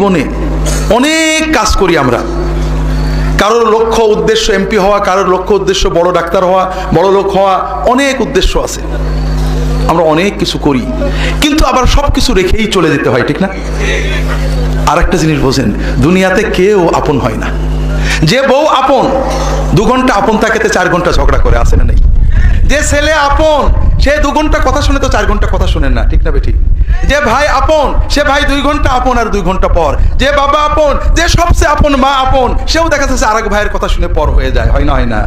জীবনে অনেক কাজ করি আমরা। কারোর লক্ষ্য উদ্দেশ্য এমপি হওয়া, কারোর লক্ষ্য উদ্দেশ্য বড় ডাক্তার হওয়া, বড় লোক হওয়া অনেক উদ্দেশ্য আছে। আমরা অনেক কিছু করি, কিন্তু আবার সব কিছু রেখেই চলে যেতে হয়, ঠিক না? আর একটা জিনিস বোঝেন, দুনিয়াতে কেউ আপন হয় না। যে বউ আপন, দু ঘণ্টা আপন থাকেতে চার ঘণ্টা ঝগড়া করে আসে না নেই? যে ছেলে আপন সে দু ঘণ্টা কথা শুনে তো চার ঘণ্টা কথা শুনেন না, ঠিক না বেঠিক যে ভাই আপন, সে ভাই দুই ঘণ্টা আপন আর দুই ঘণ্টা পর। যে বাবা আপন, যে সবচেয়ে আপন মা আপন, সেও দেখা যাচ্ছে আরেক ভাইয়ের কথা শুনে পর হয়ে যায়, হয় না হয় না?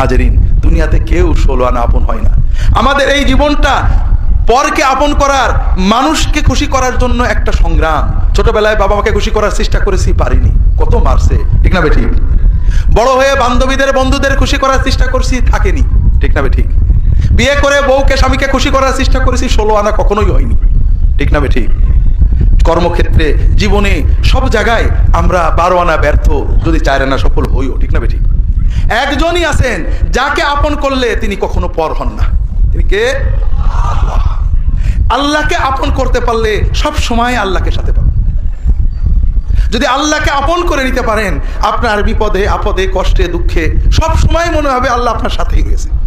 হাজারিন, দুনিয়াতে কেউ ষোলো আনা আপন হয় না। আমাদের এই জীবনটা পরকে আপন করার, মানুষকে খুশি করার জন্য একটা সংগ্রাম। ছোটবেলায় বাবা মাকে খুশি করার চেষ্টা করেছি, পারিনি। কত মারছে, ঠিক না বেঠিক বড় হয়ে বান্ধবীদের, বন্ধুদের খুশি করার চেষ্টা করছি, থাকেনি, ঠিক না বেঠিক বিয়ে করে বউকে, স্বামীকে খুশি করার চেষ্টা করেছি, ষোলো আনা কখনোই হয়নি। ঠিক না বেঠিক কর্মক্ষেত্রে, জীবনে সব জায়গায় আমরা বারো আনা ব্যর্থ, যদি চার আনা সফল হইও, ঠিক না বেঠিক একজনই আছেন, যাকে আপন করলে তিনি কখনো পর হন না। তিনি কে? আল্লাহ। আল্লাহকে আপন করতে পারলে সব সময় আল্লাহকে সাথে পাবেন। যদি আল্লাহকে আপন করে নিতে পারেন, আপনার বিপদে, আপদে, কষ্টে, দুঃখে সব সময় মনে হবে আল্লাহ আপনার সাথেই রয়েছে।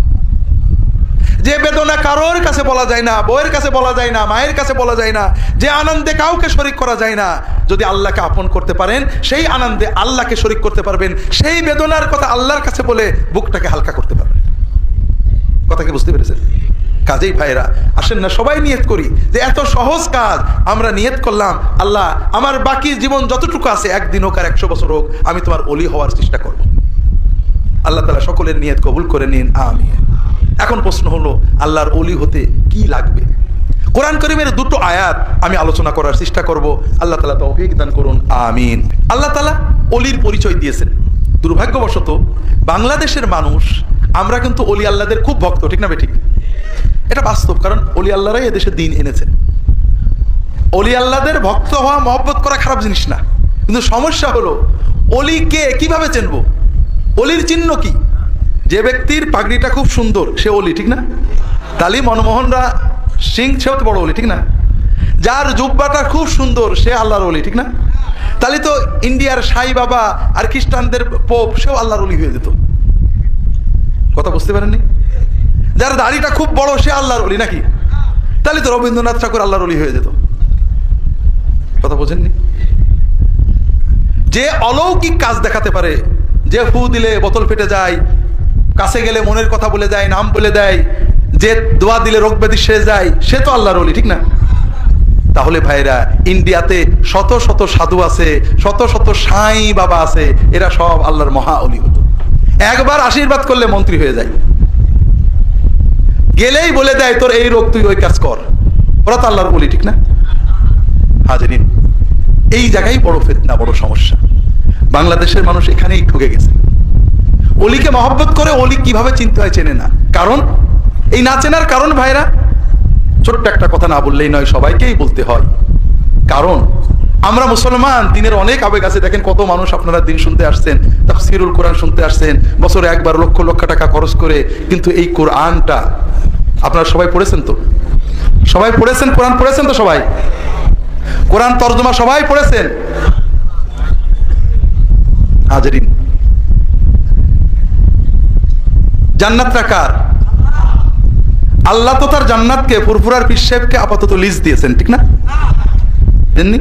যে বেদনা কারোর কাছে বলা যায় না, বউয়ের কাছে বলা যায় না, মায়ের কাছে বলা যায় না, যে আনন্দে কাউকে শরিক করা যায় না, যদি আল্লাহকে আপন করতে পারেন, সেই আনন্দে আল্লাহকে শরিক করতে পারবেন, সেই বেদনার কথা আল্লাহর কাছে বলে বুকটাকে হালকা করতে পারবেন। কথা কি বুঝতে পেরেছেন? কাজেই ভাইরা আসেন না, সবাই নিয়ত করি যে এত সহজ কাজ আমরা নিয়ত করলাম, আল্লাহ, আমার বাকি জীবন যতটুকু আছে, একদিন হোক আর একশো বছর হোক, আমি তোমার অলি হওয়ার চেষ্টা করব। আল্লাহ তালা সকলের নিয়ত কবুল করে নিন আমি এখন প্রশ্ন হলো, আল্লাহর অলি হতে কি লাগবে? কোরআন করিমের দুটো আয়াত আমি আলোচনা করার চেষ্টা করব। আল্লাহ তালা তৌফিক দান করুন, আমিন। আল্লাহ তালা অলির পরিচয় দিয়েছেন। দুর্ভাগ্যবশত বাংলাদেশের মানুষ, আমরা কিন্তু অলি আল্লাহদের খুব ভক্ত, ঠিক না ঠিক এটা বাস্তব, কারণ অলি আল্লাহরাই এদেশে দিন এনেছেন। অলি আল্লাহদের ভক্ত হওয়া, মহব্বত করা খারাপ জিনিস না। কিন্তু সমস্যা হলো অলিকে কীভাবে চিনবো? অলির চিহ্ন কি? যে ব্যক্তির পাগড়িটা খুব সুন্দর, সে অলি ঠিক না? তালি মনমোহনরা সিং সেও তো বড় অলি ঠিক না? যার জুব্বাটা খুব সুন্দর, সে আল্লাহর অলি ঠিক না? তাহলে তো ইন্ডিয়ার সাই বাবা আর খ্রিস্টানদের পোপ, সেও আল্লাহর অলি হয়ে যেত। কথা বুঝতে পারেননি? যার দাড়িটা খুব বড়, সে আল্লাহর অলি নাকি? তাহলে তো রবীন্দ্রনাথ ঠাকুর আল্লাহর অলি হয়ে যেত। কথা বোঝেননি? যে অলৌকিক কাজ দেখাতে পারে, যে ফু দিলে বোতল ফেটে যায় কাছে গেলে মনের কথা বলে দেয়, নাম বলে দেয়, যে দোয়া দিলে রোগ ব্যাধি সেরে যায়, সে তো আল্লাহর অলি ঠিক না? তাহলে ভাইরা, ইন্ডিয়াতে শত শত সাধু আছে, শত শত সাই বাবা আছে, এরা সব আল্লাহর মহা অলি হতো। একবার আশীর্বাদ করলে মন্ত্রী হয়ে যায়। গেলেই বলে দেয়, তোর এই রোগ, তুই ওই কাজ কর। ওরা তো আল্লাহর বলি ঠিক না? হাজারিন, এই জায়গায় বড় ফেতনা, বড় সমস্যা। বাংলাদেশের মানুষ এখানেই ঠকে গেছে। অলিকে মহব্বত করে অলি কীভাবে চিনতে হয় চেনে না। কারণ, এই না চেনার কারণ ভাইরা, ছোট্ট একটা কথা না বললেই নয়, সবাইকেই বলতে হয়। কারণ, আমরা মুসলমান, দিনের অনেক আবেগ আছে। দেখেন কত মানুষ আপনারা দিন শুনতে আসছেন, তাফসিরুল কোরআন শুনতে আসছেন, বছরে একবার লক্ষ লক্ষ টাকা খরচ করে, কিন্তু এই কোরআনটা, আপনারা সবাই পড়েছেন তো? সবাই পড়েছেন? কোরআন পড়েছেন তো সবাই? কোরআন তর্জমা সবাই পড়েছেন? হাজারিন জান্নাতটা কার? আল্লাহ তো তার জান্নাতকে, ফুরফুরার পীর সাহেবকে আপাতত লিজ দিয়েছেন, ঠিক না? দেননি?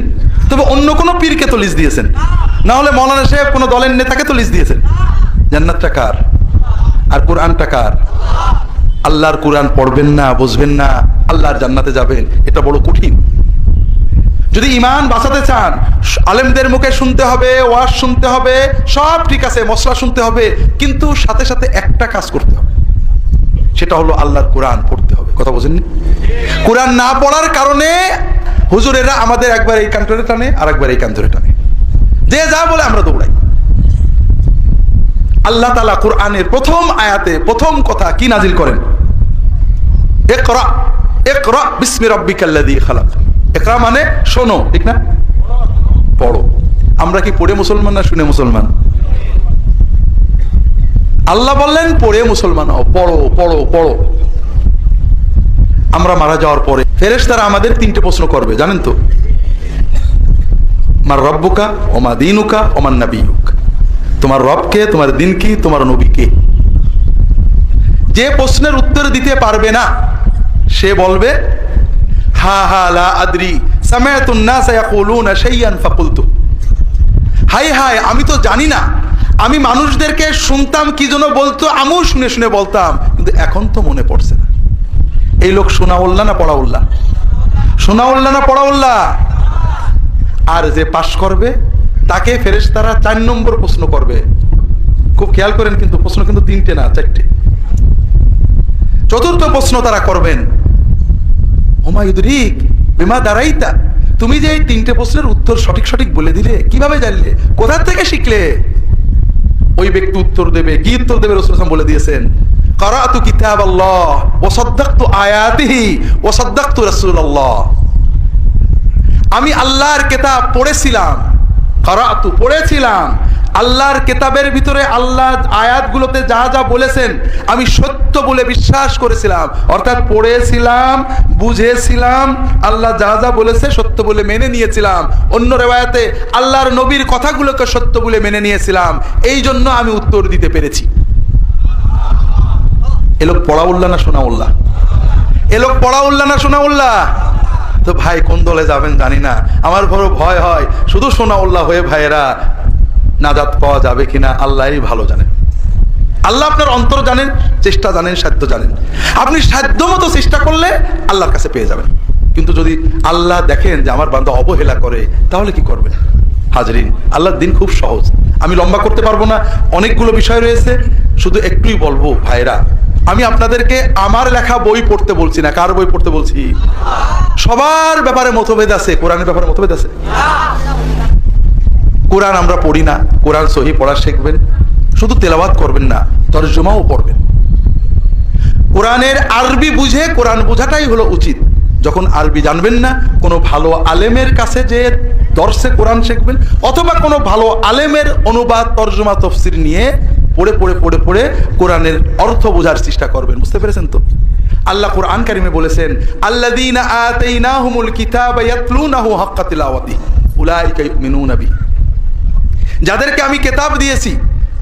তবে অন্য কোনো পীরকে তো লিজ দিয়েছেন। না হলে মৌলানা সাহেব কোনো দলের নেতাকে তো লিজ দিয়েছেন। জান্নাতটা কার? আর কোরআনটা কার? আল্লাহর কোরআন পড়বেন না, বুঝবেন না, আল্লাহর জান্নাতে যাবেন, এটা বড় কঠিন। যদি ইমান বাঁচাতে চান আলেমদের মুখে শুনতে হবে, ওয়াজ শুনতে হবে, সব ঠিক আছে মশলা শুনতে হবে, কিন্তু সাথে সাথে একটা কাজ করতে হবে। সেটা হলো আল্লাহর কোরআন পড়তে হবে। কথা বোঝেননি? কোরআন না পড়ার কারণে হুজুরেরা আমাদের একবার এই কান্তরে টানে আর একবার এই কান্তরে টানে। যে যা বলে আমরা দৌড়াই। আল্লাহ তালা কোরআনের প্রথম আয়াতে প্রথম কথা কি নাজিল করেন? একরা একরা বিসমি রব্বিকাল্লাযী খালাক। একরা মানে শোনো, ঠিক না? পড়ো। আমরা কি পড়ে মুসলমান না শুনে মুসলমান? আল্লাহ বললেন, পড়ে মুসলমান পড়ো পড়ো পড়ো। আমরা মারা যাওয়ার পরে ফেরেশ তারা আমাদের তিনটে প্রশ্ন করবে, জানেন তো? মার রব্বুকা, ওমা দিনুকা ওমান নাবিয়ুক। তোমার রবকে তোমার দিন কি, তোমার নবী কে? যে প্রশ্নের উত্তর দিতে পারবে না, সে বলবে হা হা, লা হাই হাই, আমি তো জানি না। আমি মানুষদেরকে শুনতাম, কি জন্য বলতো আমিও শুনে শুনে বলতাম, কিন্তু এখন তো মনে পড়ছে না। এই লোক শোনা উল্লা না পড়া উল্লা শোনা উল্লা না পড়া উল্লা আর যে পাশ করবে, তাকে ফেরেস তারা চার নম্বর প্রশ্ন করবে। খুব খেয়াল করেন কিন্তু, প্রশ্ন কিন্তু তিনটে না, চারটে। চতুর্থ প্রশ্ন তারা করবেন। হুমায়ুদরিক বিমা দাঁড়াইতা তুমি যে এই তিনটে প্রশ্নের উত্তর সঠিক সঠিক বলে দিলে, কীভাবে জানলে? কোথা থেকে শিখলে? ওই ব্যক্তি উত্তর দেবে। কি উত্তর দেবে রসুল বলে দিয়েছেন করাতু কিতাব আল্লাহ ও সদ্দাক্তু আয়াতিহি ও সদ্দাক্তু রাসূলুল্লাহ। আমি আল্লাহর কেতাব পড়েছিলাম। করাতু পড়েছিলাম। আল্লাহর কেতাবের ভিতরে আল্লাহ আয়াতগুলোতে যা যা বলেছেন, আমি সত্য বলে বিশ্বাস করেছিলাম। অর্থাৎ পড়েছিলাম, বুঝেছিলাম, আল্লাহ যা যা বলেছে সত্য বলে মেনে নিয়েছিলাম। অন্য রেওয়ায়তে, আল্লাহর নবীর কথাগুলোকে সত্য বলে মেনে নিয়েছিলাম। এই জন্য আমি উত্তর দিতে পেরেছি। এ লোক পড়া উল্লাহ না শোনা উল্লাহ এ লোক পড়া উল্লাহ না শোনা উল্লাহ তো ভাই, কোন দলে যাবেন জানি না। আমার বড় ভয় হয়। শুধু সোনা উল্লাহ হয়ে ভাইয়েরা। নাজাত পাওয়া যাবে কিনা আল্লাহই ভালো জানেন আল্লাহ আপনার অন্তর জানেন, চেষ্টা জানেন, সাধ্য জানেন। আপনি সাধ্য মতো চেষ্টা করলে আল্লাহর কাছে পেয়ে যাবেন। কিন্তু যদি আল্লাহ দেখেন যে আমার বান্ধব অবহেলা করে, তাহলে কি করবেন হাজরিন, আল্লাহর দিন খুব সহজ। আমি লম্বা করতে পারব না, অনেকগুলো বিষয় রয়েছে। শুধু একটুই বলব, ভাইরা, আমি আপনাদেরকে আমার লেখা বই পড়তে বলছি না। কার বই পড়তে বলছি? সবার ব্যাপারে মতভেদ আছে, কোরআনের ব্যাপারে মতভেদ আছে? কোরআন আমরা পড়ি না, কোরআন সহি পড়া শিখবেন, শুধু তেলাওয়াত করবেন না, তর্জমাও পড়বেন। কোরআনের আরবি বুঝে কোরআন বোঝাটাই হলো উচিত। যখন আরবি জানবেন না, কোনো ভালো আলেমের কাছে যে দর্শে কোরআন শিখবেন, অথবা কোনো ভালো আলেমের অনুবাদ, তর্জমা, তফসির নিয়ে পড়ে পড়ে পড়ে পড়ে কোরআনের অর্থ বোঝার চেষ্টা করবেন। বুঝতে পেরেছেন তো? আল্লাহ কোরআন কারিমে বলেছেন, আল্লাযীনা আতাইনাহুমুল কিতাবা ইয়াতলুনাহু হাক্কা তিলাওয়াতি, উলাইকা ইউমিনুনা বিহি। যাদেরকে আমি কেতাব দিয়েছি,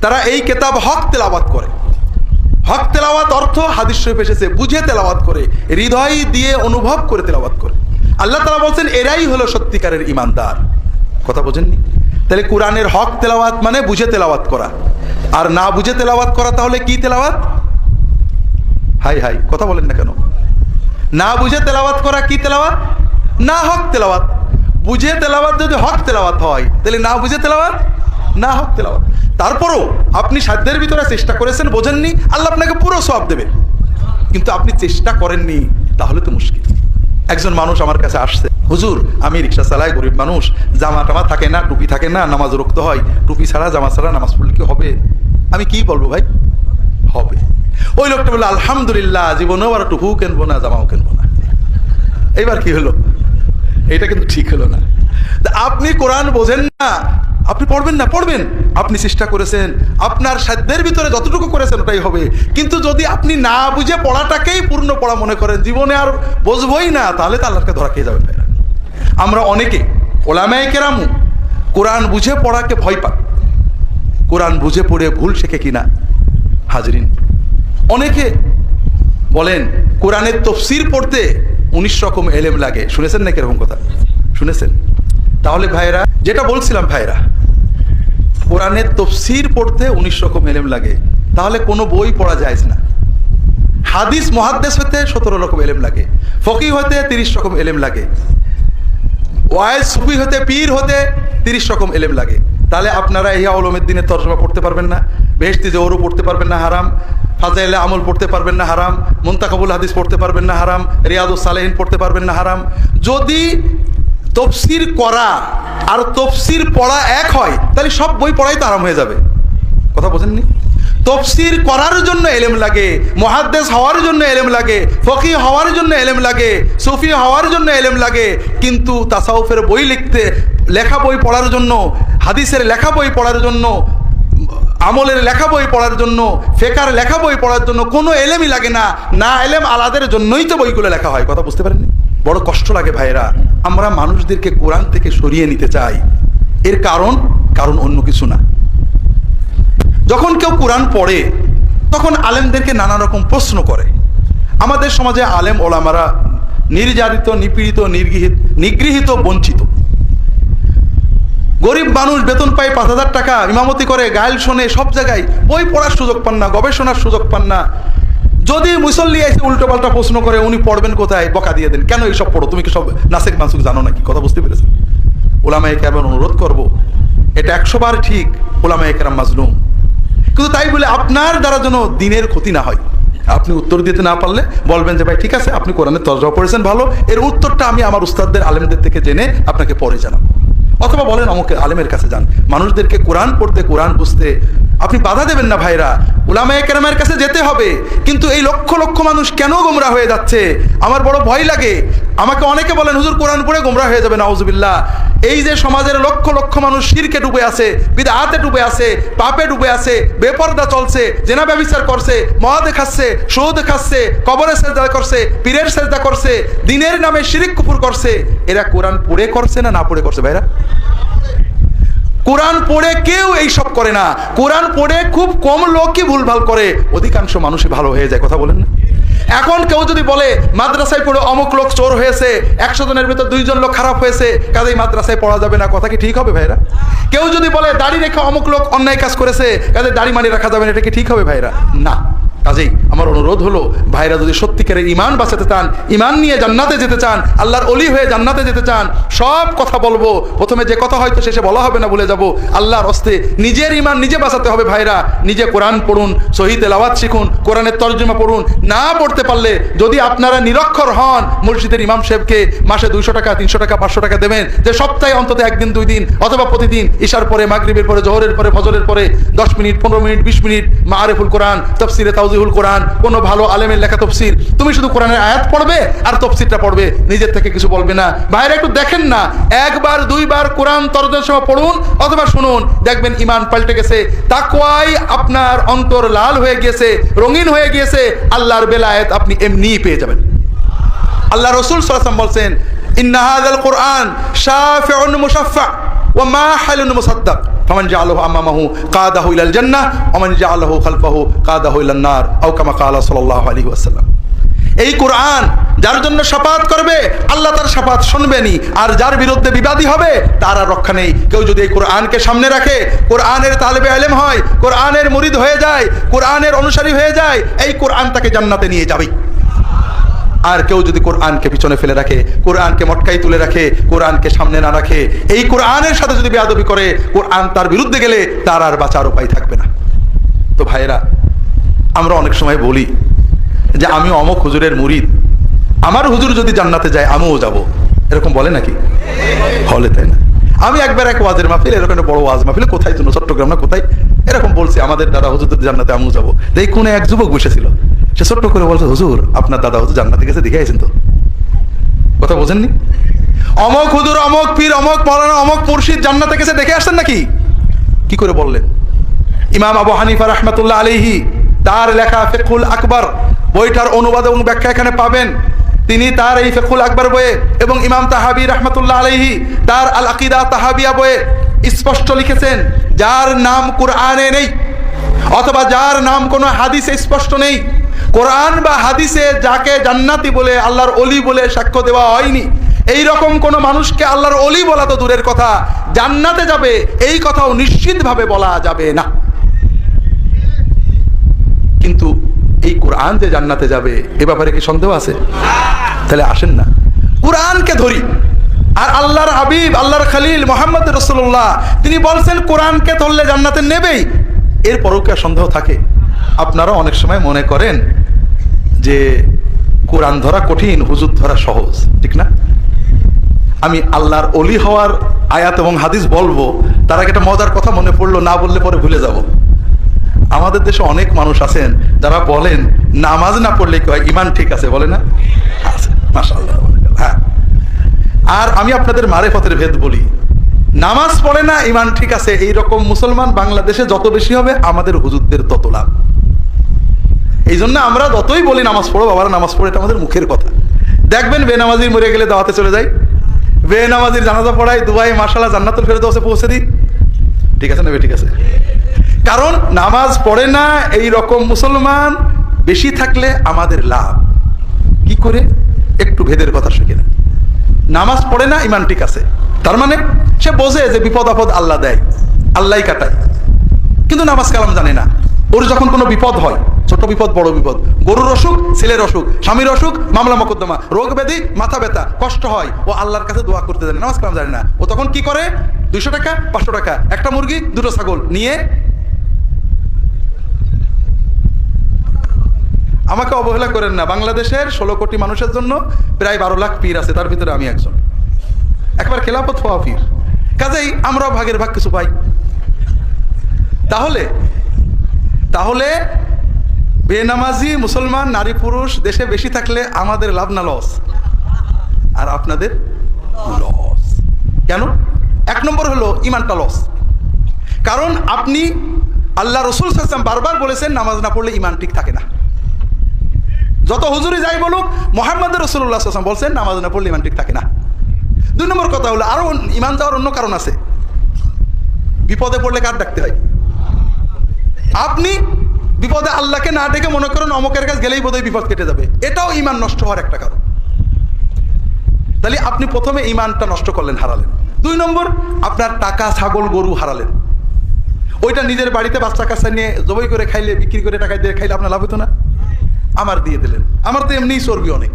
তারা এই কেতাব হক তেলাওয়াত করে। হক তেলাওয়াত অর্থ হাদিস শরীফ এসেছে, বুঝে তেলাওয়াত করে, হৃদয় দিয়ে অনুভব করে তেলাওয়াত করে। আল্লাহ তালা বলছেন, এরাই হলো সত্যিকারের ইমানদার কথা বোঝেননি? তাহলে কোরআনের হক তেলাওয়াত মানে বুঝে তেলাওয়াত করা। আর না বুঝে তেলাওয়াত করা তাহলে কি তেলাওয়াত? হাই হাই, কথা বলেন না কেন? না বুঝে তেলাওয়াত করা কি তেলাওয়াত? না হক তেলাওয়াত। বুঝে তেলাওয়াত যদি হক তেলাওয়াত হয়, তাহলে না বুঝে তেলাওয়াত? না হক তেলাওয়াত। তারপরও আপনি সাধ্যের ভিতরে চেষ্টা করেছেন, বোঝেননি, আল্লাহ আপনাকে পুরো সব দেবে। কিন্তু আপনি চেষ্টা করেননি, তাহলে তো মুশকিল। একজন মানুষ আমার কাছে আসছে, হুজুর, আমি রিক্সা চালাই, গরিব মানুষ, জামা টামা থাকে না, টুপি থাকে না, নামাজ রক্ত হয়, টুপি ছাড়া, জামা ছাড়া নামাজ পড়লে কি হবে? আমি কি বলব ভাই? হবে। ওই লোকটা বলল, আলহামদুলিল্লাহ, জীবনেও আর টুপিও কিনবো না, জামাও কিনবো না। এইবার কি হলো? এটা কিন্তু ঠিক হলো না। আপনি কোরআন বোঝেন না আপনি পড়বেন না, পড়বেন। আপনি চেষ্টা করেছেন, আপনার সাধ্যের ভিতরে যতটুকু করেছেন ওটাই হবে। কিন্তু যদি আপনি না বুঝে পড়াটাকেই পূর্ণ পড়া মনে করেন, জীবনে আর বুঝবই না, তাহলে তো আল্লাহকে ধরা খেয়ে ভাইরা আমরা অনেকে, ওলামায় কেরামু কোরআন বুঝে পড়াকে ভয় পান কোরআন বুঝে পড়ে ভুল শেখে কিনা? হাজরিন, অনেকে বলেন, কোরআনের তফসির পড়তে উনিশ রকম এলেম লাগে। শুনেছেন নাকি এরকম কথা? শুনেছেন? তাহলে ভাইরা যেটা বলছিলাম ভাইরা কোরআনের তফসির পড়তে উনিশ রকম এলেম লাগে। তাহলে কোনো বই পড়া যায় না। হাদিস মহাদ্দেশ হতে সতেরো রকম এলেম লাগে। ফকি হতে তিরিশ রকম এলেম লাগে। ওয়াইজ সুফি হতে পীর হতে তিরিশ রকম এলেম লাগে। তাহলে আপনারা এই আলমের দিনে তর্জমা পড়তে পারবেন না। বেহস্তি জোরও পড়তে পারবেন না, হারাম। ফাজাইলে আমল পড়তে পারবেন না, হারাম। মুন্তাকাবুল হাদিস পড়তে পারবেন না, হারাম। রিয়াদুস সালেহিন পড়তে পারবেন না, হারাম। যদি তফসির করা আর তফসির পড়া এক হয়, তাহলে সব বই পড়াই তো আরাম হয়ে যাবে। কথা বোঝেননি? তফসির করার জন্য এলেম লাগে মহাদ্দেশ হওয়ার জন্য এলেম লাগে ফকি হওয়ার জন্য এলেম লাগে, সুফি হওয়ার জন্য এলেম লাগে, কিন্তু তাসাউফের বই লিখতে, লেখা বই পড়ার জন্য, হাদিসের লেখা বই পড়ার জন্য, আমলের লেখা বই পড়ার জন্য, ফেকার লেখা বই পড়ার জন্য কোনো এলেমই লাগে না। না এলেম আলাদের জন্যই তো বইগুলো লেখা হয়, কথা বুঝতে পারেননি? বড় কষ্ট লাগে ভাইরা আমরা মানুষদেরকে কোরআন থেকে সরিয়ে নিতে চাই। এর কারণ কারণ অন্য কিছু না। যখন কেউ কোরআন পড়ে, তখন আলেমদেরকে নানা রকম প্রশ্ন করে। আমাদের সমাজে আলেম ওলামারা নির্যাতিত নিপীড়িত, নির্গৃহীত, নিগৃহীত, বঞ্চিত। গরিব মানুষ বেতন পায় পাঁচ হাজার টাকা, ইমামতি করে গায়েল শোনে, সব জায়গায় বই পড়ার সুযোগ পান না, গবেষণার সুযোগ পান না। যদি মুসল্লি এসে উল্টো পাল্টা প্রশ্ন করে, উনি পড়বেন কোথায়? বকা দিয়ে দেন। কেন এইসব পড়ো? তুমি কি সব নাসিক মানসুক জানো নাকি? কথা বুঝতে পেরেছেন? ওলামায় কেমন অনুরোধ করব। এটা একশো বার ঠিক ওলামায় কেরাম মাজলুম। কিন্তু তাই বলে আপনার দ্বারা যেন দিনের ক্ষতি না হয়। আপনি উত্তর দিতে না পারলে বলবেন যে, ভাই, ঠিক আছে, আপনি কোরআনের তর্জমা পড়েছেন, ভালো। এর উত্তরটা আমি আমার উস্তাদদের, আলেমদের থেকে জেনে আপনাকে পরে জানাব। অথবা বলেন, আমাকে আলেমের কাছে যান। মানুষদেরকে কোরআন পড়তে, কোরআন বুঝতে আপনি বাধা দেবেন না, ভাইরা। উলামায়ে কেরামের কাছে যেতে হবে। কিন্তু এই লক্ষ লক্ষ মানুষ কেন গোমরা হয়ে যাচ্ছে? আমার বড় ভয় লাগে। আমাকে অনেকে বলেন, হুজুর, কোরআন পড়ে গোমরা হয়ে যাবে, নাউজুবিল্লাহ। এই যে সমাজের লক্ষ লক্ষ মানুষ শিরকে ডুবে আছে বিদাতে ডুবে আছে, পাপে ডুবে আছে, বেপর্দা চলছে, জেনা ব্যবচার করছে মদে খাচ্ছে, সৌদ খাচ্ছে কবরের সেজদা করছে, পীরের সেজদা করছে, দিনের নামে শিরিক কুপুর করছে। এরা কোরআন পড়ে করছে না না পড়ে করছে, ভাইরা? কোরআন পড়ে কেউ এইসব করে না। কোরআন পড়ে খুব কম লোকই ভুলভাল করে। অধিকাংশ মানুষই ভালো হয়ে যায়, কথা বলেন না। এখন কেউ যদি বলে, মাদ্রাসায় পড়ে অমুক লোক চোর হয়েছে, একশো জনের ভিতর দুইজন লোক খারাপ হয়েছে, কাজেই মাদ্রাসায় পড়া যাবে না। কথা কি ঠিক হবে ভাইরা? কেউ যদি বলে, দাড়ি রেখে অমুক লোক অন্যায় কাজ করেছে, কাজে দাড়ি মানি রাখা যাবে না, এটা কি ঠিক হবে ভাইরা? না। কাজেই আমার অনুরোধ হলো, ভাইরা যদি সত্যিকারের ইমান বাঁচাতে চান ইমান নিয়ে জান্নাতে যেতে চান, আল্লাহর অলি হয়ে জান্নাতে যেতে চান, সব কথা বলব। প্রথমে যে কথা হয়তো শেষে বলা হবে না বলে যাব। আল্লাহর হস্তে নিজের ইমান নিজে বাঁচাতে হবে ভাইরা। নিজে কোরআন পড়ুন শহীদ এলাওয়াত শিখুন, কোরআনের তর্জমা পড়ুন। না পড়তে পারলে যদি আপনারা নিরক্ষর হন, মসজিদের ইমাম সাহেবকে মাসে দুইশো টাকা, তিনশো টাকা, পাঁচশো টাকা দেবেন। যে সপ্তাহে অন্তত একদিন, দুই দিন, অথবা প্রতিদিন, ঈশার পরে, মাগরিবের পরে, জোহরের পরে, ফজরের পরে, দশ মিনিট, পনেরো মিনিট, বিশ মিনিট মা আরেফুল কোরআন তফসিরে তাউজিহুল কোরআন, কোনো ভালো আলেমের লেখা তফসির। তুমি শুধু কোরআনের আয়াত পড়বে আর তফসিরটা পড়বে, নিজের থেকে কিছু বলবে না। বাইরে একটু দেখেন না, একবার, দুইবার কোরআন তরজের সময় পড়ুন অথবা শুনুন। দেখবেন ইমান পাল্টে গেছে। তাকওয়াই আপনার অন্তর লাল হয়ে গিয়েছে, রঙিন হয়ে গিয়েছে। আল্লাহর বেলায়েত আপনি এমনিই পেয়ে যাবেন। আল্লাহ রসুল সাল্লাম বলছেন ইন্নাহাদাল কোরআন শাফিউন মুশাফফা ওয়া মাহিলুন মুসাদ্দাক, ফামান মান আলাইহি ওয়াসাল্লাম। এই কোরআন যার জন্য সাপাত করবে, আল্লাহ তার সাপাত শুনবেনি আর যার বিরুদ্ধে বিবাদী হবে, তার আর রক্ষা নেই। কেউ যদি এই কোরআনকে সামনে রাখে, কোরআনের তালেবে আলেম হয়, কোরআনের মুরিদ হয়ে যায়, কোরআনের অনুসারী হয়ে যায়, এই কোরআন তাকে জান্নাতে নিয়ে যাবে আর কেউ যদি কোরআনকে পিছনে ফেলে রাখে, কোরআনকে মটকাই তুলে রাখে, কোরআনকে সামনে না রাখে, এই কোরআনের সাথে যদি বেয়াদবি করে, কোরআন তার বিরুদ্ধে গেলে তার আর বাঁচার উপায় থাকবে না। তো ভাইয়েরা, আমরা অনেক সময় বলি যে আমি অমক হুজুরের মুরিদ। আমার হুজুর যদি জান্নাতে যায়, আমিও যাব। এরকম বলে নাকি? হলে তাই না? আমি একবার এক ওয়াজের মাহফিল, এরকম একটা বড় ওয়াজ মাহফিলে, কোথায় জন্য চট্টগ্রাম না কোথায়? এরকম বলছি, আমাদের দ্বারা হুজুর জান্নাতে আমিও যাব। এই কোনে এক যুবক বসেছিল। সে ছোট্ট করে বলছে, হুজুর, আপনার দাদা হুজুর জান্নাতে গেছে, দেখে আইছেন তো। কথা বোঝেননি? অমক হুজুর, অমক পীর, অমক মৌলানা, অমক মুর্শিদ জান্নাতে গেছে, দেখে আসছেন নাকি? কি করে বললেন? ইমাম আবু হানিফা রহমতুল্লাহ আলিহি তার লেখা ফেকুল আকবর, বইটার অনুবাদ এবং ব্যাখ্যা এখানে পাবেন। তিনি তার এই ফেকুল আকবর বইয়ে এবং ইমাম তাহাবি রহমতুল্লাহ আলহি তার আল আকিদা তাহাবিয়া বইয়ে স্পষ্ট লিখেছেন, যার নাম কোরআনে নেই। অথবা যার নাম কোনো হাদিসে স্পষ্ট নেই। কোরআন বা হাদিসে যাকে জান্নাতি বলে, আল্লাহর অলি বলে সাক্ষ্য দেওয়া হয়নি। এই রকম কোন মানুষকে আল্লাহর অলি বলা তো দূরের কথা। জান্নাতে যাবে, এই কথাও নিশ্চিতভাবে বলা যাবে না। কিন্তু এই কোরআন যে জান্নাতে যাবে, এ ব্যাপারে কি সন্দেহ আছে? তাহলে আসেন না। কোরআনকে ধরি। আর আল্লাহর হাবিব, আল্লাহর খালিল মোহাম্মদ রসুল্লাহ, তিনি বলছেন, কোরআনকে ধরলে জান্নাতে নেবেই। এরপরও কি সন্দেহ থাকে? আপনারা অনেক সময় মনে করেন যে কোরআন ধরা কঠিন, হুজুর ধরা সহজ, ঠিক না? আমি আল্লাহর অলি হওয়ার আয়াত এবং হাদিস বলব, তার আগে একটা মজার কথা মনে পড়ল, না বললে পরে ভুলে যাব। আমাদের দেশে অনেক মানুষ আছেন, যারা বলেন, নামাজ না পড়লে কি হয়, ইমান ঠিক আছে, বলে না? আছে, মাশাআল্লাহ হ্যাঁ। আর আমি আপনাদের মারেফতের ভেদ বলি। নামাজ পড়ে না, ইমান ঠিক আছে এই রকম মুসলমান বাংলাদেশে যত বেশি হবে, আমাদের হুজুরদের তত লাভ। এই জন্য আমরা যতই বলি নামাজ পড়ো, বাবারা, নামাজ পড়ে আমাদের মুখের কথা। দেখবেন বেনামাজি মরে গেলে দাওয়াতে চলে যায় বেনামাজির জানাজা পড়াই, দুবাই মার্শাল্লাহ জান্নাতুল ফেরদৌসে পৌঁছে দিই। ঠিক আছে না ঠিক আছে? কারণ নামাজ পড়ে না এই রকম মুসলমান বেশি থাকলে আমাদের লাভ। কি করে? একটু ভেদের কথা শিখে না নামাজ পড়ে না, ইমান ঠিক আছে। তার মানে সে বোঝে যে বিপদ আপদ আল্লাহ দেয় আল্লাহ কাটায়। কিন্তু নামাজ কালাম জানে না। ওর যখন কোনো বিপদ হয়, ছোট বিপদ, বড় বিপদ, গরুর অসুখ, ছেলের অসুখ, স্বামীর অসুখ, মামলা মকদ্দমা, রোগ ব্যাধি, মাথা ব্যথা, কষ্ট হয়, ও আল্লাহর কাছে দোয়া করতে জানে নামাজ কালাম জানে না। ও তখন কি করে? দুইশো টাকা, পাঁচশো টাকা, একটা মুরগি, দুটো ছাগল নিয়ে আমাকে অবহেলা করেন না। বাংলাদেশের ষোলো কোটি মানুষের জন্য প্রায় বারো লাখ পীর আছে, তার ভিতরে আমি একজন। একবার হওয়া পীর কাজেই আমরাও ভাগের ভাগ কিছু পাই। তাহলে তাহলে বেনামাজি মুসলমান, নারী, পুরুষ, দেশে বেশি থাকলে আমাদের লাভ না লস? আর আপনাদের লস। কেন? এক নম্বর হলো ইমানটা লস। কারণ আপনি আল্লাহ রসুল সাল্লাম বারবার বলেছেন, নামাজ না পড়লে ইমান ঠিক থাকে না। যত হুজুরি যাই বলুক মোহাম্মদ রসুল্লাহ আসলাম বলছেন, নামাজ না পড়লে ইমান ঠিক থাকে না। দুই নম্বর কথা হলো, আরও ইমান যাওয়ার অন্য কারণ আছে। বিপদে পড়লে কার ডাকতে হয়? আপনি বিপদে আল্লাহকে না ডেকে মনে করেন অমকের কাছে গেলেই বোধহয় বিপদ কেটে যাবে। এটাও ইমান নষ্ট হওয়ার একটা কারণ। তাহলে আপনি প্রথমে ইমানটা নষ্ট করলেন, হারালেন। দুই নম্বর, আপনার টাকা ছাগল গরু হারালেন। ওইটা নিজের বাড়িতে বাচ্চা কাচ্চা নিয়ে জবাই করে খাইলে, বিক্রি করে টাকা দিয়ে খাইলে আপনার লাভ হতো না? আমার দিয়ে দিলেন। আমার তো এমনিই চর্বি অনেক।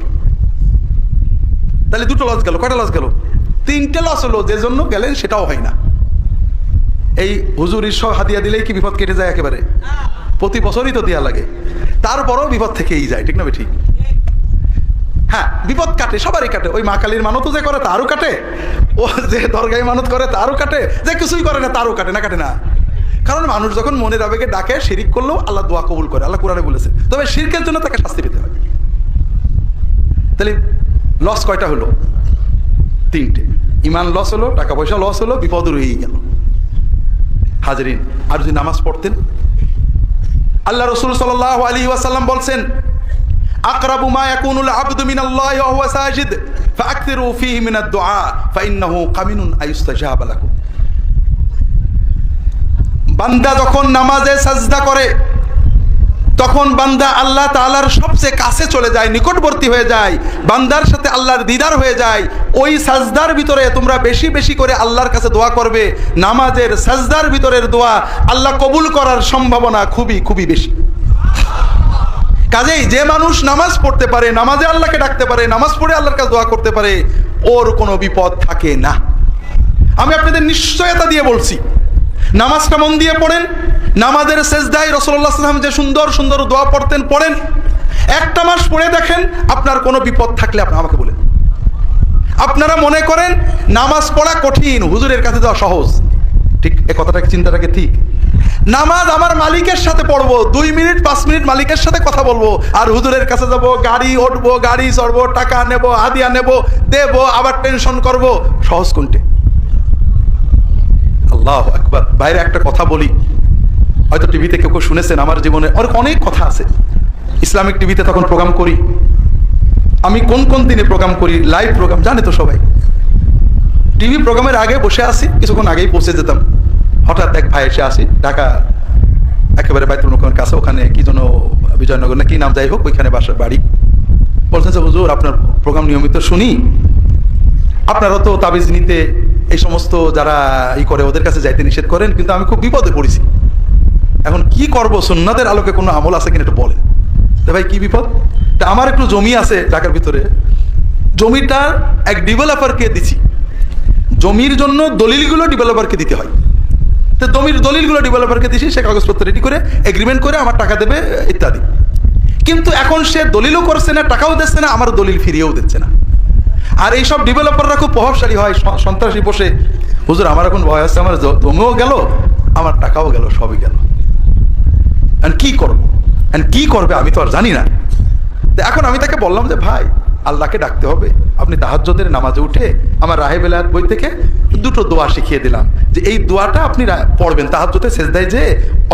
তাহলে দুটো লস গেল, কয়টা লস গেল? তিনটে লস হলো, যে জন্য গেলেন সেটাও হয় না। এই হুজুর ঈশ্বর হাতিয়া দিলেই কি বিপদ কেটে যায় একেবারে? প্রতি বছরই তো দেওয়া লাগে। তারপরও বিপদ থেকেই যায়, ঠিক না ঠিক হ্যাঁ বিপদ কাটে, সবারই কাটে। ওই মা কালীর মানত যে করে তারও কাটে। ও যে দরগাই মানত করে তারও কাটে। যে কিছুই করে না তারও কাটে না কাটে না। কারণ মানুষ যখন মনের আবেগে ডাকে, শিরিক করলেও আল্লাহ দোয়া কবুল করে, আল্লাহ কোরআনে বলেছে। তবে শিরকের জন্য তাকে শাস্তি পেতে হয় তাহলে লস কয়টা হলো? তিনটে। ইমান লস হলো, টাকা পয়সা লস হলো, বিপদ রয়েই গেল। হাজরিন, আর যদি নামাজ পড়তেন? আল্লাহ রসুল সাল্লাহ আলী ওয়াসাল্লাম বলছেন, আকরাবু মা ইয়াকুনুল আবদু মিনাল্লাহি ওয়া হুয়া সাজিদ ফাআকতিরু ফীহি কামিনুন আইস্তাজাব লাকুম। বান্দা যখন নামাজে সাজদা করে তখন বান্দা আল্লাহ তাআলার সবচেয়ে কাছে চলে যায়, নিকটবর্তী হয়ে যায়, বান্দার সাথে আল্লাহর দিদার হয়ে যায়, ওই সাজদার ভিতরে তোমরা বেশি বেশি করে আল্লাহর কাছে দোয়া করবে। নামাজের সাজদার ভিতরের দোয়া আল্লাহ কবুল করার সম্ভাবনা খুবই খুবই বেশি। কাজেই যে মানুষ নামাজ পড়তে পারে, নামাজে আল্লাহকে ডাকতে পারে, নামাজ পড়ে আল্লাহর কাছে দোয়া করতে পারে, ওর কোনো বিপদ থাকে না। আমি আপনাদের নিশ্চয়তা দিয়ে বলছি নামাজটা মন দিয়ে পড়েন। নামাজের শেষদায় রসল্লাহ সাল্লাম যে সুন্দর সুন্দর দোয়া পড়তেন, পড়েন। একটা মাস পড়ে দেখেন, আপনার কোনো বিপদ থাকলে আপনি আমাকে বলেন। আপনারা মনে করেন, নামাজ পড়া কঠিন, হুজুরের কাছে দেওয়া সহজ। ঠিক, এ কথাটাকে চিন্তাটাকে ঠিক? নামাজ আমার মালিকের সাথে পড়ব, দুই মিনিট, পাঁচ মিনিট মালিকের সাথে কথা বলব, আর হুজুরের কাছে যাব, গাড়ি উঠবো গাড়ি চড়বো, টাকা নেব, হাদিয়া নেব, দেব, আবার টেনশন করব। সহজ কোনটে? আল্লাহ একবার বাইরে একটা কথা বলি। হয়তো টিভিতে কেউ কেউ শুনেছেন, আমার জীবনে অনেক অনেক কথা আছে। ইসলামিক টিভিতে তখন প্রোগ্রাম করি। আমি কোন কোন দিনে প্রোগ্রাম করি লাইভ প্রোগ্রাম জানে তো সবাই। টিভি প্রোগ্রামের আগে বসে আসি কিছুক্ষণ আগেই পৌঁছে যেতাম। হঠাৎ এক ভাই এসে আসি, ঢাকা, একেবারে বাইতুল মুখমের কাছে, ওখানে কি যেন বিজয়নগর না কি নাম, যাই হোক, ওইখানে বাসার বাড়ি। বলছেন যে, হুজুর, আপনার প্রোগ্রাম নিয়মিত শুনি। আপনারা তো তাবিজ নিতে এই সমস্ত যারা ই করে, ওদের কাছে যাইতে নিষেধ করেন, কিন্তু আমি খুব বিপদে পড়েছি। এখন কি করব সুন্নাদের আলোকে কোনো আমল আছে কিনা একটু বলেন। তা ভাই, কি বিপদ? তা আমার একটু জমি আছে ঢাকার ভিতরে। জমিটা এক ডেভেলপারকে দিছি। জমির জন্য দলিলগুলো ডেভেলপারকে দিতে হয়। তো জমির দলিলগুলো ডেভেলপারকে দিছি, সে কাগজপত্র রেডি করে এগ্রিমেন্ট করে আমার টাকা দেবে, ইত্যাদি। কিন্তু এখন সে দলিলও করছে না, টাকাও দিচ্ছে না, আমার দলিল ফিরিয়েও দিচ্ছে না। আর এইসব ডেভেলপাররা খুব প্রভাবশালী হয় সন্ত্রাসী বসে হুজুর, আমার এখন ভয় আছে, আমার জমিও গেল, আমার টাকাও গেল, সবই গেল। কি করব? কি করবে আমি তো আর জানি না। এখন আমি তাকে বললাম যে, ভাই, আল্লাহকে ডাকতে হবে। আপনি তাহাজ্জদের নামাজে উঠে আমার রাহেবেলার বই থেকে দুটো দোয়া শিখিয়ে দিলাম। যে এই দোয়াটা আপনি পড়বেন তাহাজ্জতে শেষ দেয় যে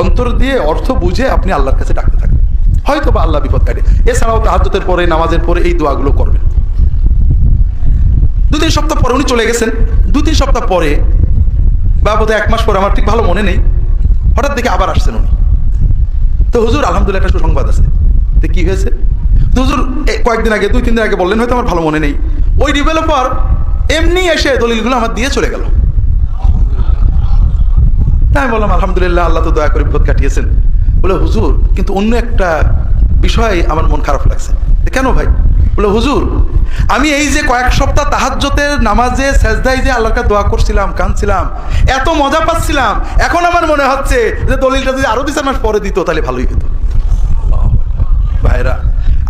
অন্তর দিয়ে অর্থ বুঝে আপনি আল্লাহর কাছে ডাকতে থাকবেন। হয়তো বা আল্লাহ বিপদ কাটে। এছাড়াও তাহাজ্জতের পরে, নামাজের পরে এই দোয়াগুলো করবেন। দু তিন সপ্তাহ পরে উনি চলে গেছেন। দু তিন সপ্তাহ পরে, বা বোধহয় এক মাস পরে, আমার ঠিক ভালো মনে নেই। হঠাৎ দেখে আবার আসছেন উনি। তো হুজুর, আলহামদুলিল্লাহ একটা সুসংবাদ আছে। তো কি হয়েছে? হুজুর কয়েকদিন আগে, দুই তিন দিন আগে বললেন, হয়তো আমার ভালো মনে নেই। ওই ডেভেলপার এমনি এসে দলিলগুলো আমার দিয়ে চলে গেল। তাই আমি বললাম, আলহামদুলিল্লাহ, আল্লাহ তো দয়া করে বিপদ কাটিয়েছেন। বলে, হুজুর, কিন্তু অন্য একটা বিষয়ে আমার মন খারাপ লাগছে। কেন ভাই? বলে, হুজুর, আমি এই যে কয়েক সপ্তাহ তাহাজ্জতের নামাজে সেজদাই যে আল্লাহকে দোয়া করছিলাম, কাঁদছিলাম, এত মজা পাচ্ছিলাম, এখন আমার মনে হচ্ছে যে দলিলটা যদি আরও দুই মাস পরে দিত, তাহলে ভালোই হতো। ভাইরা,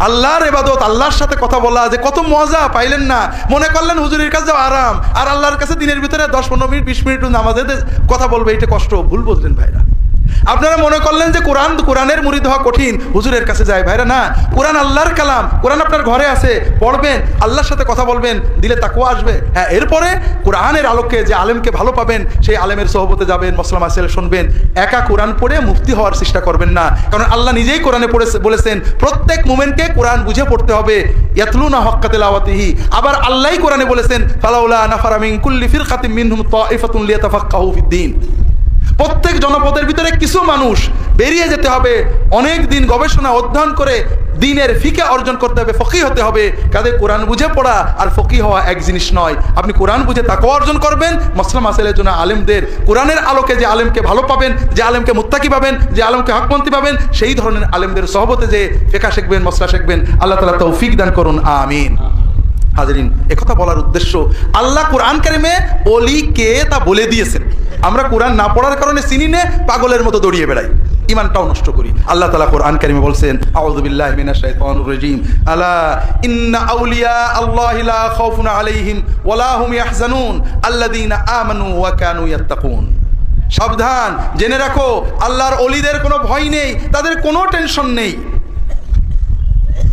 আল্লাহর এবাদত আল্লাহর সাথে কথা বলা, যে কত মজা, পাইলেন না। মনে করলেন হুজুরের কাছে আরাম, আর আল্লাহর কাছে দিনের ভিতরে দশ পনেরো মিনিট, বিশ মিনিট নামাজে কথা বলবে, এটা কষ্ট, ভুল বললেন ভাইরা। আপনারা মনে করলেন যে কোরআন, কোরআনের মুড়িদ হওয়া কঠিন। হুজুরের কাছে যায় ভাইরা না, কোরআন আল্লাহর কালাম, কোরআন আপনার ঘরে আছে, পড়বেন, আল্লাহর সাথে কথা বলবেন, দিলে তাকুয়া আসবে। হ্যাঁ এরপরে কোরআনের আলোকে যে আলেমকে ভালো পাবেন, সেই আলেমের সহবতে যাবেন মসলাম আসেল শুনবেন, একা কোরআন পড়ে মুক্তি হওয়ার চেষ্টা করবেন না। কারণ আল্লাহ নিজেই কোরআনে পড়েছে, বলেছেন, প্রত্যেক মুমেন্টকে কোরআন বুঝে পড়তে হবে, ইয়াতলুনা হক্কা তেলাওয়াতিহি। আবার আল্লাহই কোরআনে বলেছেন, ফালাউলা নাফারা মিন কুল্লি ফিরকাতিন মিনহুম তাইফাতুন লিয়াতাফাক্কাহু ফিদ্দীন প্রত্যেক জনপদের ভিতরে কিছু মানুষ বেরিয়ে যেতে হবে, অনেক দিন গবেষণা, অধ্যয়ন করে দিনের ফিকে অর্জন করতে হবে, ফকি হতে হবে। কাদের কোরআন বুঝে পড়া আর ফকি হওয়া এক জিনিস নয়। আপনি কোরআন বুঝে তাকে অর্জন করবেন, মসলাম আসেলের জন্য আলেমদের। কোরআনের আলোকে যে আলেমকে ভালো পাবেন, যে আলেমকে মুত্তাকি পাবেন, যে আলেমকে হকপন্থী পাবেন, সেই ধরনের আলেমদের সহবতে যে ফেকা শিখবেন মশলা শিখবেন, আল্লাহ তালা তৌফিক দান করুন, আমিন। হাজরিন একথা বলার উদ্দেশ্য, আল্লাহ কোরআন কারিমে অলি কে তা বলে দিয়েছেন। আমরা কোরআন না পড়ার কারণে চিনি নে, পাগলের মতো দড়িয়ে বেড়াই। ইমানটাও নষ্ট করি। আল্লাহ তালা কোরআন কারিমে বলছেন আউযুবিল্লাহ মিনাশ শাইতানির রাজিম। আলা ইন্না আউলিয়া আল্লাহ লা খাউফুন আলাইহিম ওয়ালা হুম ইয়াহজানুন। আল্লাযীনা আমানু ওয়া কানু ইয়াত্তাকুন। সাবধান, জেনে রাখো, আল্লাহর অলিদের কোনো ভয় নেই, তাদের কোনো টেনশন নেই।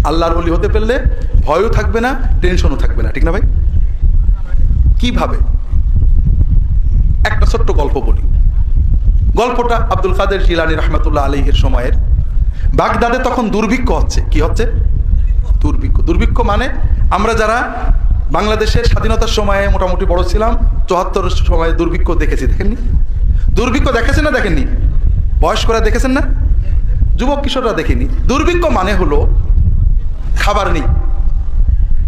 আল্লাহর অলি হতে পারলে ভয়ও থাকবে না টেনশনও থাকবে না, ঠিক না ভাই? কীভাবে? একটা ছোট্ট গল্প বলি। গল্পটা আব্দুল কাদের জিলানি রহমতুল্লাহ আলহের সময়ের। বাগদাদে তখন দুর্ভিক্ষ হচ্ছে। কি হচ্ছে? দুর্ভিক্ষ। দুর্ভিক্ষ মানে আমরা যারা বাংলাদেশের স্বাধীনতার সময়ে মোটামুটি বড় ছিলাম, চুয়াত্তর সময়ে দুর্ভিক্ষ দেখেছি, দেখেননি? দুর্ভিক্ষ দেখেছেন না, দেখেননি? বয়স্করা দেখেছেন না? যুবক কিশোররা দেখেনি? দুর্ভিক্ষ মানে হলো খাবার নেই।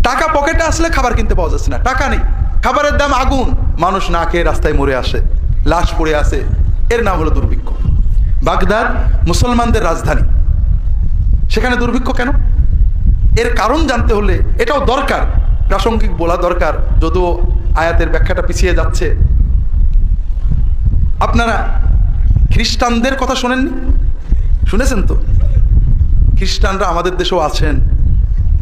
টাকা পকেটে আসলে খাবার কিনতে পাওয়া যাচ্ছে না। টাকা নেই। খাবারের দাম আগুন। মানুষ না খেয়ে রাস্তায় মরে আসে। লাশ পড়ে আসে এর নাম হলো দুর্ভিক্ষ। বাগদাদ মুসলমানদের রাজধানী। সেখানে দুর্ভিক্ষ কেন? এর কারণ জানতে হলে এটাও দরকার। প্রাসঙ্গিক বলা দরকার। যদিও আয়াতের ব্যাখ্যাটা পিছিয়ে যাচ্ছে। আপনারা খ্রিস্টানদের কথা শোনেননি? শুনেছেন তো? খ্রিস্টানরা আমাদের দেশেও আছেন।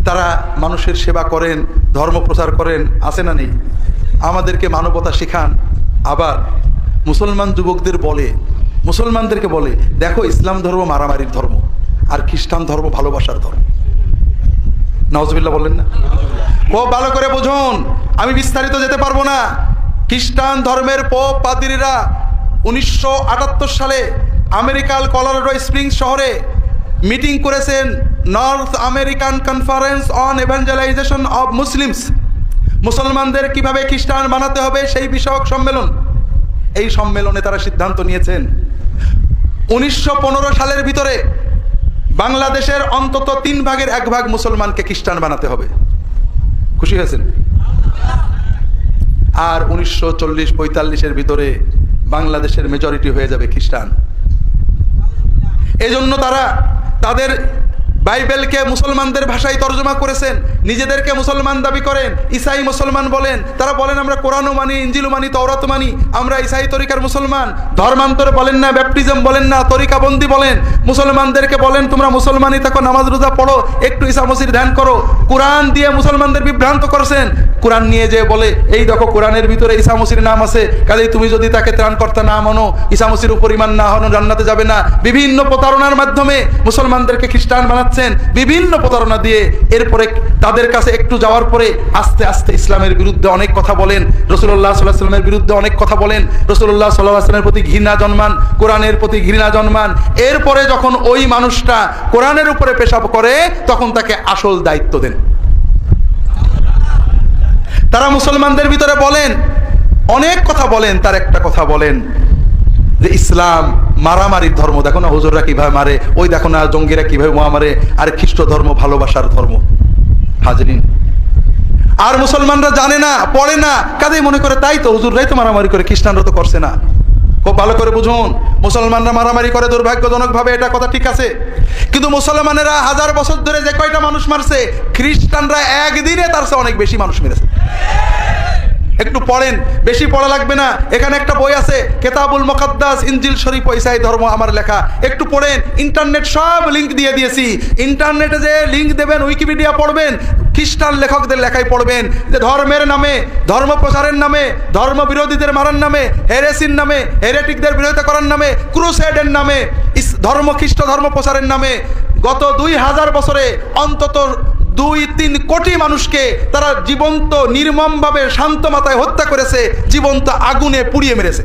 তারা মানুষের সেবা করেন, ধর্ম প্রচার করেন, আছে না নেই? আমাদেরকে মানবতা শেখান। আবার মুসলমান যুবকদের বলে, মুসলমানদেরকে বলে, দেখো, ইসলাম ধর্ম মারামারির ধর্ম, আর খ্রিস্টান ধর্ম ভালোবাসার ধর্ম। নওয়াজবিল্লা বললেন না? ও ভালো করে বুঝুন, আমি বিস্তারিত যেতে পারব না। খ্রিস্টান ধর্মের পোপ পাদ্রীরা উনিশশো সালে আমেরিকার কলোরাডো স্প্রিং শহরে মিটিং করেছেন North American conference on evangelization of Muslims মুসলমানদের কীভাবে খ্রিস্টান বানাতে হবে সেই বিষয়ক সম্মেলন। এই সম্মেলনে তারা সিদ্ধান্ত নিয়েছেন। উনিশশো পনেরো সালের ভিতরে বাংলাদেশের অন্তত তিন ভাগের এক ভাগ মুসলমানকে খ্রিস্টান বানাতে হবে। খুশি হয়েছেন? আর উনিশশো চল্লিশ পঁয়তাল্লিশের ভিতরে বাংলাদেশের মেজরিটি হয়ে যাবে খ্রিস্টান। এজন্য তারা তাদের বাইবেলকে মুসলমানদের ভাষায় তর্জমা করেছেন, নিজেদেরকে মুসলমান দাবি করেন, ইসাই মুসলমান বলেন, তারা বলেন আমরা কোরআনও মানি ইঞ্জিলও মানি তওরাত মানি, আমরা ইসাই তরিকার মুসলমান। ধর্মান্তর বলেন না, ব্যাপটিজম বলেন না, তরিকাবন্দি বলেন, মুসলমানদেরকে বলেন, তোমরা মুসলমানই থাকো নামাজ রোজা পড়ো, একটু ইসা মসির ধ্যান করো। কোরআন দিয়ে মুসলমানদের বিভ্রান্ত করছেন। কোরআন নিয়ে যে বলে, এই দেখো, কোরআনের ভিতরে ঈসা মসির নাম আছে, কাজেই তুমি যদি তাকে ত্রাণকর্তা না মানো ঈসা মসির উপর ইমান না হনো জান্নাতে যাবে না। বিভিন্ন প্রতারণার মাধ্যমে মুসলমানদেরকে খ্রিস্টান বানাচ্ছেন বিভিন্ন প্রতারণা দিয়ে এরপরে তাদের কাছে একটু যাওয়ার পরে আস্তে আস্তে ইসলামের বিরুদ্ধে অনেক কথা বলেন রসুল্লাহ সাল্লাহ সাল্লামের বিরুদ্ধে অনেক কথা বলেন রসুল্লাহ সাল্লাহ সাল্লামের প্রতি ঘৃণা জন্মান, কোরআনের প্রতি ঘৃণা জন্মান। এরপরে যখন ওই মানুষটা কোরআনের উপরে পেশাব করে, তখন তাকে আসল দায়িত্ব দেন। তারা মুসলমানদের ভিতরে বলেন, অনেক কথা বলেন, তার একটা কথা বলেন যে, ইসলাম মারামারির ধর্ম। দেখো না হুজুররা কীভাবে মারে, ওই দেখো না জঙ্গিরা কীভাবে মা মারে, আর খ্রিস্ট ধর্ম, ভালোবাসার ধর্ম। হাজরিন। আর মুসলমানরা জানে না, পড়ে না কাদের মনে করে, তাই তো হুজুররাই তো মারামারি করে, খ্রিস্টানরা তো করছে না। খুব ভালো করে বুঝুন, মুসলমানরা মারামারি করে দুর্ভাগ্যজনক ভাবে এটা কথা ঠিক আছে। কিন্তু মুসলমানেরা হাজার বছর ধরে যে কয়টা মানুষ মারছে, খ্রিস্টানরা একদিনে তার চেয়ে অনেক বেশি মানুষ মেরেছে। একটু পড়েন, বেশি পড়া লাগবে না। এখানে একটা বই আছে, কেতাবুল মকাদ্দাস, ইনজিল শরীফ পয়সাই ধর্ম আমার লেখা। একটু পড়েন, ইন্টারনেট সব লিঙ্ক দিয়ে দিয়েছি। ইন্টারনেটে যে লিঙ্ক দেবেন উইকিপিডিয়া পড়বেন, খ্রিস্টান লেখকদের লেখাই পড়বেন। যে ধর্মের নামে, ধর্ম প্রচারের নামে, ধর্ম বিরোধীদের মারার নামে, হেরেসির নামে, হেরেটিকদের বিরোধিতা করার নামে, ক্রুসেডের নামে ধর্ম খ্রিস্ট ধর্ম প্রচারের নামে, গত দুই হাজার বছরে অন্তত দুই তিন কোটি মানুষকে তারা জীবন্ত, নির্মমভাবে শান্ত মাথায় হত্যা করেছে, জীবন্ত আগুনে পুড়িয়ে মেরেছে।